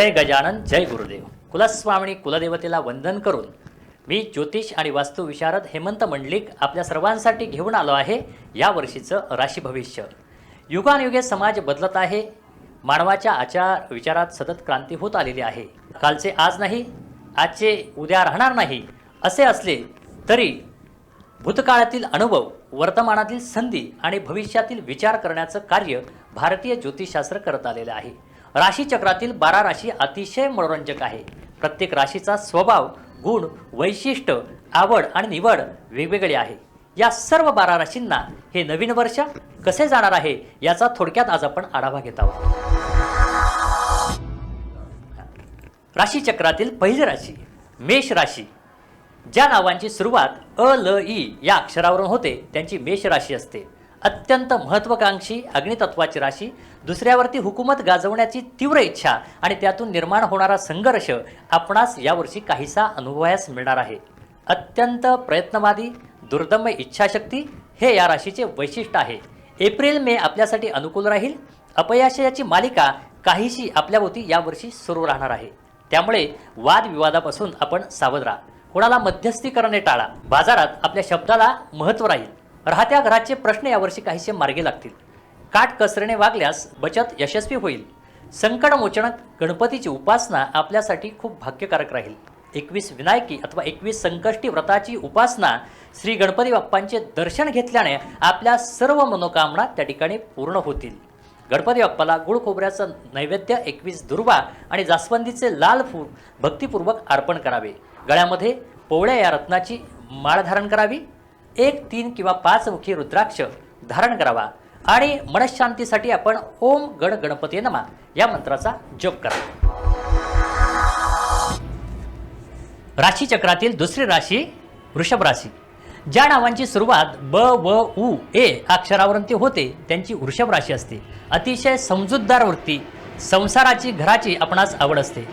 जय गजानन जय गुरुदेव. कुलस्वामिनी कुलदेवतेला वंदन करून मी ज्योतिष आणि वास्तुविशारद हेमंत मंडलिक आपल्या सर्वांसाठी घेऊन आलो आहे या वर्षीचं राशी भविष्य. युगानयुगे समाज बदलत आहे. मानवाच्या आचार विचारात सतत क्रांती होत आलेली आहे. कालचे आज नाही आजचे उद्या राहणार नाही असे असले तरी भूतकाळातील अनुभव वर्तमानातील संधी आणि भविष्यातील विचार करण्याचं कार्य भारतीय ज्योतिषशास्त्र करत आलेलं आहे. राशीचक्रातील बारा राशी अतिशय मनोरंजक आहे. प्रत्येक राशीचा स्वभाव गुण वैशिष्ट्य आवड आणि निवड वेगवेगळे आहे. या सर्व बारा राशींना हे नवीन वर्ष कसे जाणार आहे याचा थोडक्यात आज आपण आढावा घेत आहोत. राशीचक्रातील पहिली राशी मेष राशी. ज्या नावांची सुरुवात अ ल ई या अक्षरावरून होते त्यांची मेष राशी असते. अत्यंत महत्त्वाकांक्षी अग्नितत्वाची राशी दुसऱ्यावरती हुकूमत गाजवण्याची तीव्र इच्छा आणि त्यातून निर्माण होणारा संघर्ष आपणास यावर्षी काहीसा अनुभवायास मिळणार आहे. अत्यंत प्रयत्नवादी दुर्दम्य इच्छाशक्ती हे या राशीचे वैशिष्ट्य आहे. एप्रिल मे आपल्यासाठी अनुकूल राहील. अपयशयाची मालिका काहीशी आपल्याभोवती यावर्षी सुरू राहणार आहे. त्यामुळे वादविवादापासून आपण सावध राहा. कोणाला मध्यस्थी करणे टाळा. बाजारात आपल्या शब्दाला महत्त्व राहील. राहत्या घराचे प्रश्न यावर्षी काहीसे मार्गी लागतील. काटकसरीने वागल्यास बचत यशस्वी होईल. संकटमोचनात गणपतीची उपासना आपल्यासाठी खूप भाग्यकारक राहील. एकवीस विनायकी अथवा एकवीस संकष्टी व्रताची उपासना श्री गणपती बाप्पांचे दर्शन घेतल्याने आपल्या सर्व मनोकामना त्या ठिकाणी पूर्ण होतील. गणपती बाप्पाला गुळ खोबऱ्याचं नैवेद्य एकवीस दुर्वा आणि जास्वंदीचे लाल फूल भक्तिपूर्वक अर्पण करावे. गळ्यामध्ये पोवळ्या या रत्नाची माळ धारण करावी. एक तीन किंवा पाच मुखी रुद्राक्ष धारण करावा आणि मनशांतीसाठी आपण ओम गण गणपती नमा या मंत्राचा जप करा. राशीचक्रातील दुसरी राशी वृषभ राशी. ज्या नावांची सुरुवात ब व उ ए अक्षरावरून ती होते त्यांची वृषभ राशी असते. अतिशय समजूतदार वृत्ती संसाराची घराची आपणास आवड असते.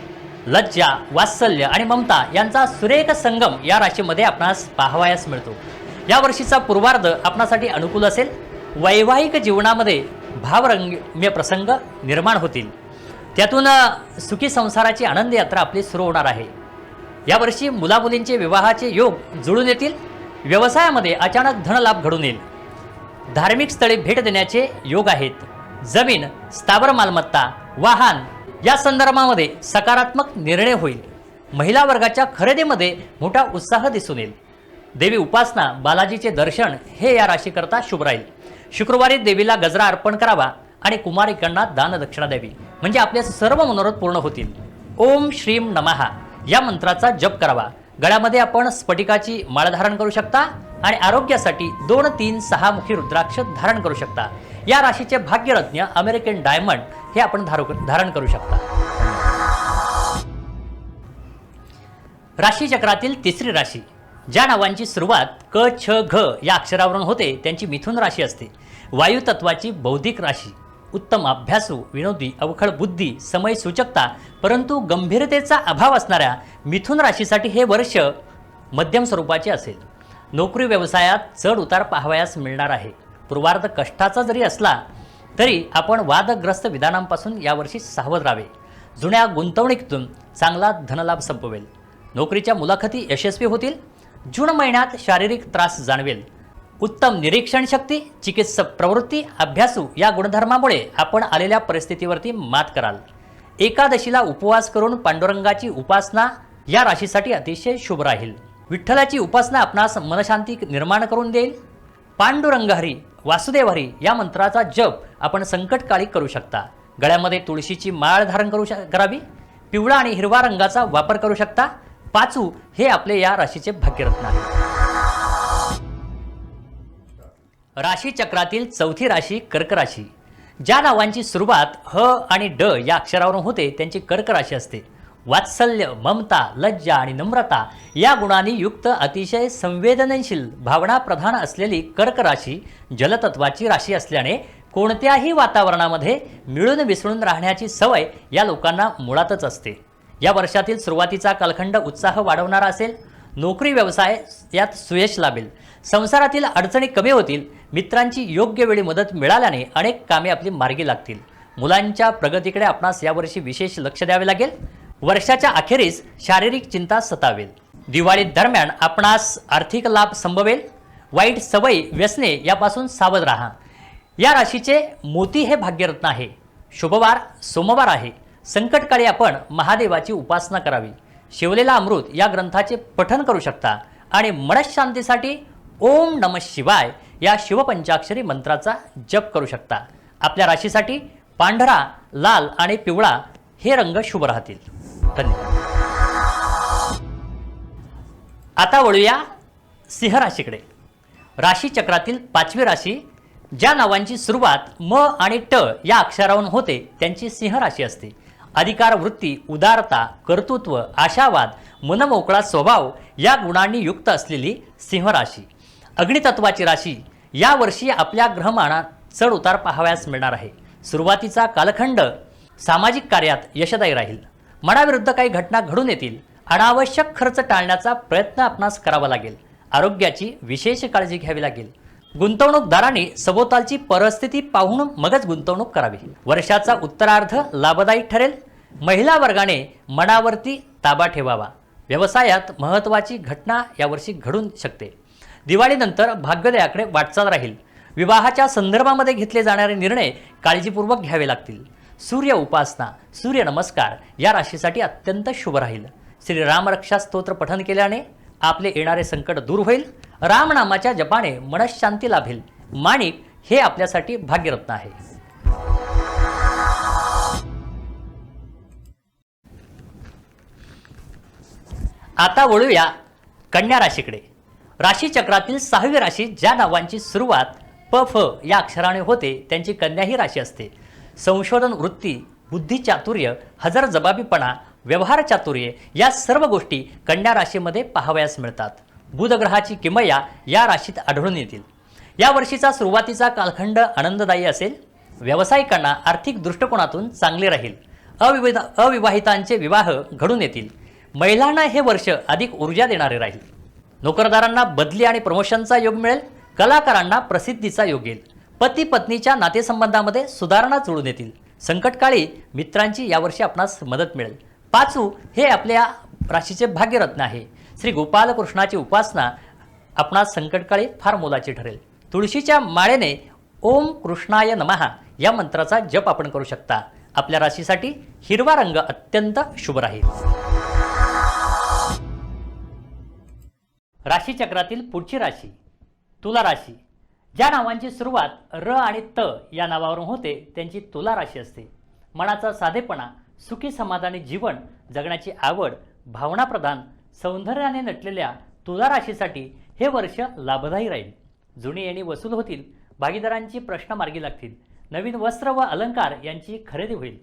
लज्जा वात्सल्य आणि ममता यांचा सुरेख संगम या राशीमध्ये आपणास पाहावयास मिळतो. या वर्षीचा पूर्वार्ध आपणासाठी अनुकूल असेल. वैवाहिक जीवनामध्ये भावरंगम्य प्रसंग निर्माण होतील. त्यातून सुखी संसाराची आनंद यात्रा आपली सुरू होणार आहे. यावर्षी मुलामुलींचे विवाहाचे योग जुळून येतील. व्यवसायामध्ये अचानक धनलाभ घडून येईल. धार्मिक स्थळे भेट देण्याचे योग आहेत. जमीन स्थावर मालमत्ता वाहन या संदर्भामध्ये सकारात्मक निर्णय होईल. महिला वर्गाच्या खरेदीमध्ये मोठा उत्साह दिसून येईल. देवी उपासना बालाजीचे दर्शन हे या राशीकरता शुभ राहील. शुक्रवारी देवीला गजरा अर्पण करावा आणि कुमारिकांना दानदक्षिणा द्यावी. म्हणजे आपले सर्व मनोरथ पूर्ण होतील. ओम श्रीम नमहा या मंत्राचा जप करावा. गळ्यामध्ये आपण स्फटिकाची माळ धारण करू शकता आणि आरोग्यासाठी दोन तीन सहा मुखी रुद्राक्ष धारण करू शकता. या राशीचे भाग्यरत्न अमेरिकन डायमंड हे आपण धारू धारण करू शकता. राशीचक्रातील तिसरी राशी. ज्या नावांची सुरुवात क छ घ या अक्षरावरून होते त्यांची मिथुन राशी असते. वायुतत्वाची बौद्धिक राशी. उत्तम अभ्यासू विनोदी अवखळ बुद्धी समय सूचकता परंतु गंभीरतेचा अभाव असणाऱ्या मिथुन राशीसाठी हे वर्ष मध्यम स्वरूपाचे असेल. नोकरी व्यवसायात चढ उतार पाहावयास मिळणार आहे. पूर्वार्ध कष्टाचा जरी असला तरी आपण वादग्रस्त विधानांपासून यावर्षी सावध राहावे. जुन्या गुंतवणुकीतून चांगला धनलाभ संपवेल. नोकरीच्या मुलाखती यशस्वी होतील. जून महिन्यात शारीरिक त्रास जाणवेल. उत्तम निरीक्षण शक्ती चिकित्सक प्रवृत्ती अभ्यासू या गुणधर्मामुळे आपण आलेल्या परिस्थितीवरती मात कराल. एकादशीला उपवास करून पांडुरंगाची उपासना या राशीसाठी अतिशय शुभ राहील. विठ्ठलाची उपासना आपणास मनशांती निर्माण करून देईल. पांडुरंग हरी वासुदेव हरी या मंत्राचा जप आपण संकटकाळी करू शकता. गळ्यामध्ये तुळशीची माळ धारण करू श करावी. पिवळा आणि हिरवा रंगाचा वापर करू शकता. पाचू हे आपले या राशीचे भाग्यरत्न आहे राशी चक्रातील चौथी राशी कर्क राशी. ज्या नावांची सुरुवात ह आणि ड या अक्षरावरून होते त्यांची कर्क राशी असते. वात्सल्य ममता लज्जा आणि नम्रता या गुणांनी युक्त अतिशय संवेदनशील भावना प्रधान असलेली कर्क राशी जलतत्वाची राशी असल्याने कोणत्याही वातावरणामध्ये मिळून मिसळून राहण्याची सवय या लोकांना मुळातच असते. या वर्षातील सुरुवातीचा कालखंड उत्साह वाढवणारा असेल नोकरी व्यवसाय यात सुयश लाभेल. संसारातील अडचणी कमी होतील मित्रांची योग्य वेळी मदत मिळाल्याने अनेक कामे आपली मार्गी लागतील. मुलांच्या प्रगतीकडे आपणास यावर्षी विशेष लक्ष द्यावे लागेल. वर्षाच्या अखेरीस शारीरिक चिंता सतावेल. दिवाळी दरम्यान आपणास आर्थिक लाभ संभवेल. वाईट सवयी व्यसने यापासून सावध राहा. या राशीचे मोती हे भाग्यरत्न आहे. शुभवार सोमवार आहे. संकटकाळी आपण महादेवाची उपासना करावी. शिवलेला अमृत या ग्रंथाचे पठन करू शकता. आणि मनशांतीसाठी ओम नम शिवाय या शिवपंचाक्षरी मंत्राचा जप करू शकता. आपल्या राशीसाठी पांढरा लाल आणि पिवळा हे रंग शुभ राहतील. धन्यवाद. आता वळूया सिंह राशीकडे. राशीचक्रातील पाचवी राशी ज्या नावांची सुरुवात म आणि ट या अक्षरावरून होते त्यांची सिंह राशी असते. अधिकार वृत्ती उदारता कर्तृत्व आशावाद मनमोकळा स्वभाव या गुणांनी युक्त असलेली सिंह राशी अग्नितत्वाची राशी या वर्षी आपल्या ग्रहमानात चढ उतार पाहाव्यास मिळणार आहे. सुरुवातीचा कालखंड सामाजिक कार्यात यशदायी राहील. मनाविरुद्ध काही घटना घडून येतील. अनावश्यक खर्च टाळण्याचा प्रयत्न आपणास करावा लागेल. आरोग्याची विशेष काळजी घ्यावी लागेल. गुंतवणूकदारांनी सभोवतालची परिस्थिती पाहून मगच गुंतवणूक करावी. वर्षाचा उत्तरार्ध लाभदायी ठरेल. महिला वर्गाने मनावरती ताबा ठेवावा. व्यवसायात महत्त्वाची घटना यावर्षी घडून शकते. दिवाळीनंतर भाग्योदयाकडे वाटचाल राहील. विवाहाच्या संदर्भामध्ये घेतले जाणारे निर्णय काळजीपूर्वक घ्यावे लागतील. सूर्य उपासना सूर्य नमस्कार या राशीसाठी अत्यंत शुभ राहील. श्री रामरक्षा स्तोत्र पठन केल्याने आपले येणारे संकट दूर होईल. रामनामाच्या जपाने मनशांती लाभेल. माणिक हे आपल्यासाठी भाग्यरत्न आहे. आता वळूया कन्या राशीकडे. राशीचक्रातील सहावी राशी ज्या नावांची सुरुवात प फ या अक्षराने होते त्यांची कन्या ही राशी असते. संशोधन वृत्ती बुद्धिचातुर्य हजर जबाबीपणा व्यवहार चातुर्य या सर्व गोष्टी कन्या राशीमध्ये पाहावयास मिळतात. बुधग्रहाची किमया या राशीत आढळून येतील. या वर्षीचा सुरुवातीचा कालखंड आनंददायी असेल? व्यावसायिकांना आर्थिक दृष्टिकोनातून चांगले राहील. अविविध अविवाहितांचे विवाह घडून येतील. महिलांना हे वर्ष अधिक ऊर्जा देणारे राहील. नोकरदारांना बदली आणि प्रमोशनचा योग मिळेल कलाकारांना प्रसिद्धीचा योग येईल. पती पत्नीच्या नातेसंबंधामध्ये सुधारणा जुळून येतील. संकटकाळी मित्रांची यावर्षी आपणास मदत मिळेल. पाचू हे आपल्या राशीचे भाग्यरत्न आहे. श्री गोपालकृष्णाची उपासना आपणास संकटकाळी फार मोलाची ठरेल. तुळशीच्या माळेने ओम कृष्णाय नमहा या मंत्राचा जप आपण करू शकता. आपल्या राशीसाठी हिरवा रंग अत्यंत शुभ राहील. राशीचक्रातील पुढची राशी तुला राशी ज्या नावांची सुरुवात र आणि त या नावावरून होते त्यांची तुला राशी असते. मनाचा साधेपणा सुखी समाधानी जीवन जगण्याची आवड भावनाप्रधान सौंदर्याने नटलेल्या तुला राशीसाठी हे वर्ष लाभदायी राहील. जुनी येणी वसूल होतील भागीदारांची प्रश्न मार्गी लागतील नवीन वस्त्र व अलंकार यांची खरेदी होईल.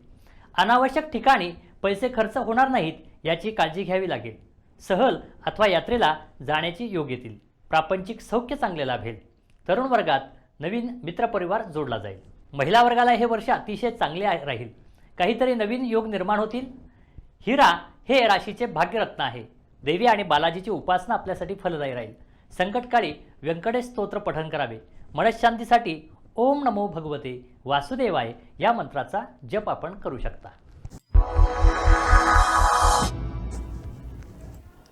अनावश्यक ठिकाणी पैसे खर्च होणार नाहीत याची काळजी घ्यावी लागेल. सहल अथवा यात्रेला जाण्याची योग येतील. प्रापंचिक सौख्य चांगले लाभेल. तरुण वर्गात नवीन मित्रपरिवार जोडला जाईल. महिला वर्गाला हे वर्ष अतिशय चांगले राहील. काहीतरी नवीन योग निर्माण होतील. हिरा हे राशीचे भाग्यरत्न आहे. देवी आणि बालाजीची उपासना आपल्यासाठी फलदायी राहील. संकटकाळी व्यंकटेश स्तोत्र पठण करावे. मनशांतीसाठी ओम नमो भगवते. वासुदेवाय या मंत्राचा जप आपण करू शकता.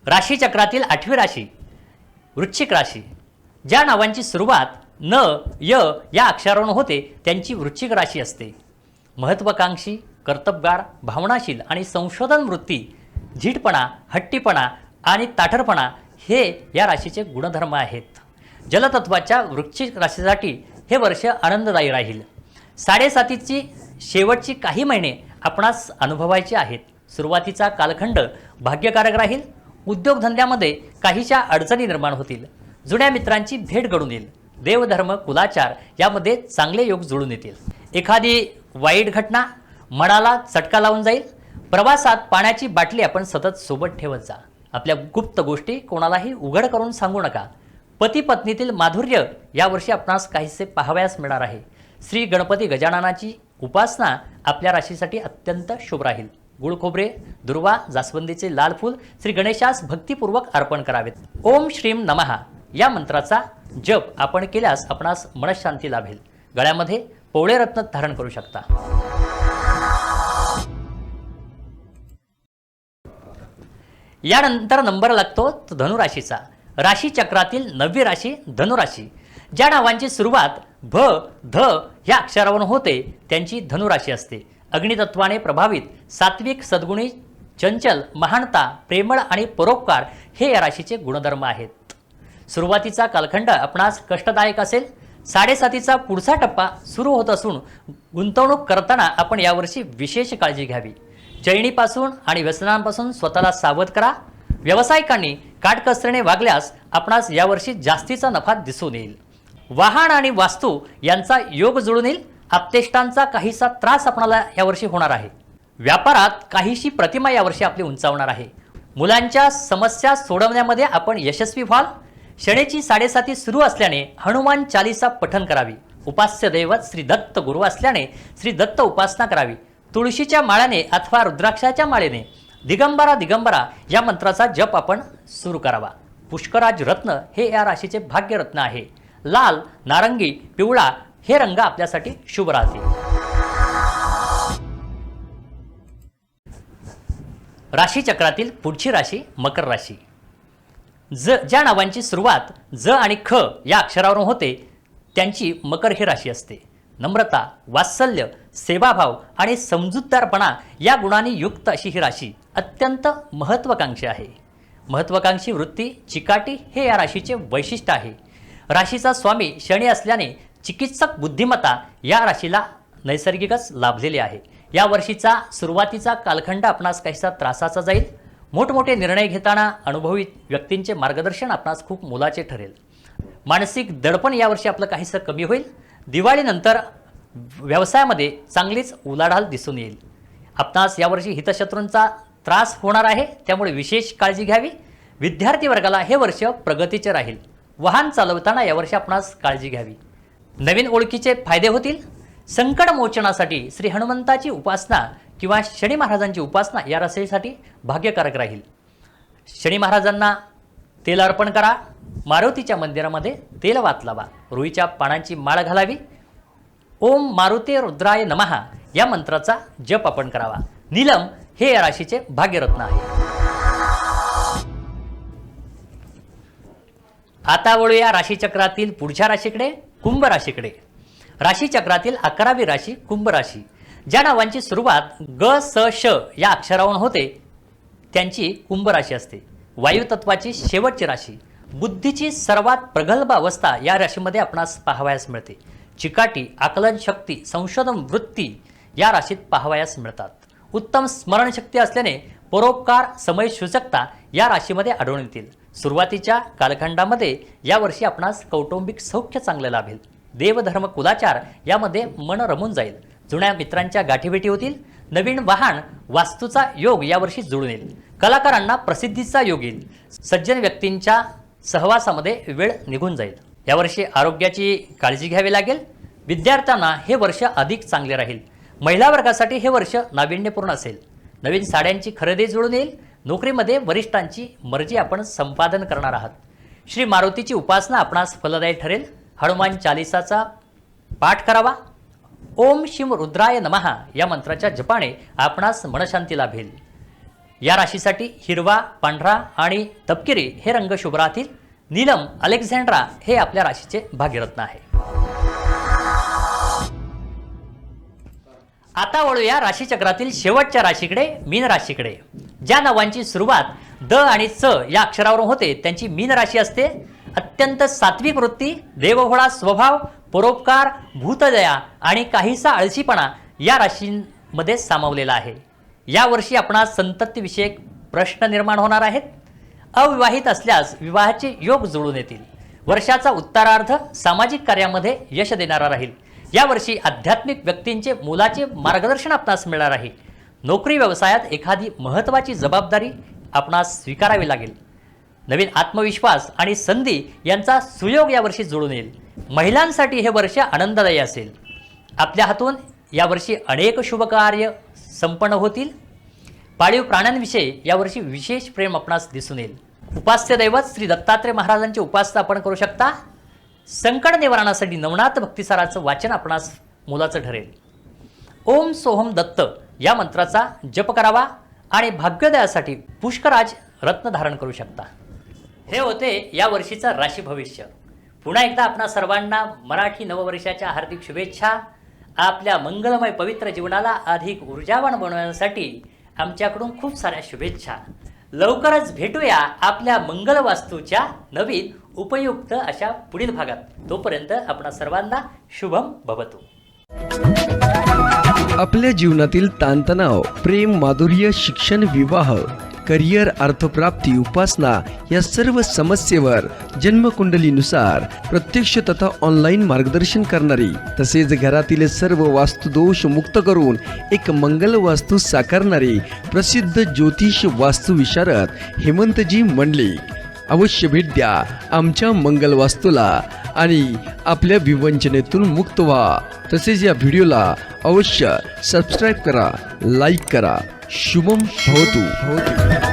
राशीचक्रातील आठवी राशी वृश्चिक राशी ज्या नावांची सुरुवात न य या अक्षरावरून होते त्यांची वृश्चिक राशी असते. महत्त्वाकांक्षी कर्तबगार भावनाशील आणि संशोधन वृत्ती झीटपणा हट्टीपणा आणि ताठरपणा हे या राशीचे गुणधर्म आहेत. जलतत्वाच्या वृश्चिक राशीसाठी हे वर्ष आनंददायी राहील. साडेसातीची शेवटची काही महिने आपणास अनुभवायचे आहेत. सुरुवातीचा कालखंड भाग्यकारक राहील. उद्योगधंद्यामध्ये काहीशा अडचणी निर्माण होतील. जुन्या मित्रांची भेट घडून येईल. देवधर्म कुलाचार यामध्ये चांगले योग जुळून येतील. एखादी वाईट घटना मनाला चटका लावून जाईल. प्रवासात पाण्याची बाटली आपण सतत सोबत ठेवत जा. आपल्या गुप्त गोष्टी कोणालाही उघड करून सांगू नका. पती पत्नीतील माधुर्य यावर्षी आपणास काहीसे पाहावयास मिळणार आहे. श्री गणपती गजाननाची उपासना आपल्या राशीसाठी अत्यंत शुभ राहील. गुळ खोबरे दुर्वा जास्वंदीचे लाल फूल श्री गणेशास भक्तीपूर्वक अर्पण करावेत. ओम श्रीम नमहा या मंत्राचा जप आपण केल्यास आपणास मनशांती लाभेल. गळ्यामध्ये पोवळे रत्न धारण करू शकता. यानंतर नंबर लागतो धनुराशीचा. राशी चक्रातील नववी राशी धनुराशी. ज्या नावांची सुरुवात भ ध या अक्षरावरून होते त्यांची धनुराशी असते. अग्नितत्वाने प्रभावित सात्विक सद्गुणी चंचल महानता प्रेमळ आणि परोपकार हे या राशीचे गुणधर्म आहेत. सुरुवातीचा कालखंड आपणास कष्टदायक असेल. साडेसातीचा पुढचा टप्पा सुरू होत असून गुंतवणूक करताना आपण यावर्षी विशेष काळजी घ्यावी. चैणीपासून आणि व्यसनांपासून स्वतःला सावध करा. व्यावसायिकांनी काटकसरीने वागल्यास आपणास यावर्षी जास्तीचा नफा दिसून येईल. वाहन आणि वास्तू यांचा योग जुळून येईल. हप्तेष्टांचा काहीसा त्रास आपणाला यावर्षी होणार आहे. व्यापारात काहीशी प्रतिमा यावर्षी आपली उंचावणार आहे. मुलांच्या समस्या सोडवण्यामध्ये आपण यशस्वी व्हाल. शणेची साडेसाती सुरू असल्याने हनुमान चालिसा पठन करावी. उपास्य दैवत श्री दत्त गुरु असल्याने श्री दत्त उपासना करावी. तुळशीच्या माळ्याने अथवा रुद्राक्षाच्या माळेने दिगंबरा दिगंबरा या मंत्राचा जप आपण सुरू करावा. पुष्कराज रत्न हे या राशीचे भाग्यरत्न आहे. लाल नारंगी पिवळा हे रंग आपल्यासाठी शुभ राहतील. राशीचक्रातील पुढची राशी मकर राशी. ज ज्या नावांची सुरुवात ज आणि ख या अक्षरावरून होते त्यांची मकर ही राशी असते. नम्रता वात्सल्य सेवाभाव आणि समजूतदारपणा या गुणांनी युक्त अशी ही राशी अत्यंत महत्त्वाकांक्षी आहे. महत्त्वाकांक्षी वृत्ती चिकाटी हे या राशीचे वैशिष्ट्य आहे. राशीचा स्वामी शनी असल्याने चिकित्सक बुद्धिमत्ता या राशीला नैसर्गिकच लाभलेली आहे. या वर्षीचा सुरुवातीचा कालखंड आपणास काहीसा त्रासाचा जाईल. मोठमोठे निर्णय घेताना अनुभवी व्यक्तींचे मार्गदर्शन आपणास खूप मोलाचे ठरेल. मानसिक दडपण यावर्षी आपलं काहीसं कमी होईल. दिवाळीनंतर व्यवसायामध्ये चांगलीच उलाढाल दिसून येईल. आपणास यावर्षी हितशत्रूंचा त्रास होणार आहे त्यामुळे विशेष काळजी घ्यावी. विद्यार्थी वर्गाला हे वर्ष प्रगतीचे राहील. वाहन चालवताना यावर्षी आपणास काळजी घ्यावी. नवीन ओळखीचे फायदे होतील? संकट मोचनासाठी श्री हनुमंताची उपासना किंवा शनी महाराजांची उपासना या रसेसाठी भाग्यकारक राहील. शनी महाराजांना तेल अर्पण करा. मारुतीच्या मंदिरामध्ये तेल वातलावा रुईच्या पानांची माळ घालावी. ओम मारुते रुद्राय नमहा. या मंत्राचा जप आपण करावा. नीलम हे या राशीचे भाग्यरत्न आहे. आता वळूया राशीचक्रातील पुढच्या राशीकडे. कुंभ राशीकडे राशीचक्रातील अकरावी राशी कुंभ राशी ज्या नावांची सुरुवात ग स श या अक्षरावरून होते त्यांची कुंभ राशी असते. वायुतत्वाची शेवटची राशी. बुद्धीची सर्वात प्रगल्भ अवस्था या राशीमध्ये आपणास पाहावयास मिळते. चिकाटी आकलन शक्ती संशोधन वृत्ती या राशीत पाहावयास मिळतात. उत्तम स्मरणशक्ती असल्याने परोपकार समय सूचकता या राशीमध्ये आढळून येतील. सुरुवातीच्या कालखंडामध्ये यावर्षी आपणास कौटुंबिक सौख्य चांगलं लाभेल. देवधर्म कुलाचार यामध्ये मन रमून जाईल. जुन्या मित्रांच्या गाठीभेटी होतील. नवीन वाहन वास्तूचा योग यावर्षी जुळून येईल. कलाकारांना प्रसिद्धीचा योग येईल. सज्जन व्यक्तींच्या सहवासामध्ये वेळ निघून जाईल. यावर्षी आरोग्याची काळजी घ्यावी लागेल. विद्यार्थ्यांना हे वर्ष अधिक चांगले राहील. महिला वर्गासाठी हे वर्ष नाविन्यपूर्ण असेल. नवीन साड्यांची खरेदी जुळून येईल. नोकरीमध्ये वरिष्ठांची मर्जी आपण संपादन करणार आहात. श्री मारुतीची उपासना आपणास फलदायी ठरेल. हनुमान चालिसाचा पाठ करावा. ओम शिम रुद्राय नमहा या मंत्राच्या जपाने आपणास मनशांती लाभेल. या राशीसाठी हिरवा पांढरा आणि तपकिरी हे रंग शुभ राहतील नीलम अलेक्झांड्रा हे आपल्या राशीचे भाग्यरत्न आहे. आता वळूया राशीचक्रातील शेवटच्या राशीकडे मीन राशीकडे. ज्या नावांची सुरुवात द आणि च या अक्षरावरून होते त्यांची मीन राशी असते. अत्यंत सात्विक वृत्ती देवभोळा स्वभाव परोपकार भूतदया आणि काहीसा आळशीपणा या राशींमध्ये सामावलेला आहे. यावर्षी आपणास संततीविषयक प्रश्न निर्माण होणार आहेत. अविवाहित असल्यास विवाहाचे योग जुळून येतील. वर्षाचा उत्तरार्ध सामाजिक कार्यामध्ये यश देणारा राहील. यावर्षी आध्यात्मिक व्यक्तींचे मोलाचे मार्गदर्शन आपणास मिळणार आहे. नोकरी व्यवसायात एखादी महत्त्वाची जबाबदारी आपणास स्वीकारावी लागेल. नवीन आत्मविश्वास आणि संधी यांचा सुयोग यावर्षी जुळून येईल. महिलांसाठी हे वर्ष आनंददायी असेल. आपल्या हातून यावर्षी अनेक शुभकार्य संपन्न होतील. पाळीव प्राण्यांविषयी यावर्षी विशेष प्रेम आपणास दिसून येईल. उपास्य दैवत श्री दत्तात्रय महाराजांची उपासना आपण करू शकता? संकट निवारणासाठी नवनाथ भक्तिसाराचं वाचन आपणास मोलाचं ठरेल. ओम सोहम दत्त या मंत्राचा जप करावा आणि भाग्योदयासाठी पुष्कराज रत्न धारण करू शकता. हे होते या वर्षीचं राशी भविष्य. पुन्हा एकदा आपणा सर्वांना मराठी नववर्षाच्या हार्दिक शुभेच्छा. आपल्या मंगलमय पवित्र जीवनाला अधिक ऊर्जावान बनवण्यासाठी आमच्याकडून खूप साऱ्या शुभेच्छा. लवकरच भेटूया आपल्या मंगल वास्तूच्या नवीन उपयुक्त अशा पुढील भागात. तोपर्यंत आपणा सर्वांना शुभम भवतु. आपल्या जीवनातील ताणतणाव प्रेम माधुर्य शिक्षण विवाह करिअर अर्थप्राप्ती उपासना या सर्व समस्येवर जन्मकुंडलीनुसार प्रत्यक्ष तथा ऑनलाईन मार्गदर्शन करणारी तसेच घरातील सर्व वास्तुदोष मुक्त करून एक मंगल वास्तू साकारणारी प्रसिद्ध ज्योतिष वास्तुविशारद हेमंतजी मंडलिक. अवश्य भेट द्या आमच्या मंगल वास्तूला. आणि आपल्या विवंचनेतून मुक्त व्हा. तसेच या व्हिडिओला अवश्य सबस्क्राईब करा लाईक करा. शुभम भवतु. भवतु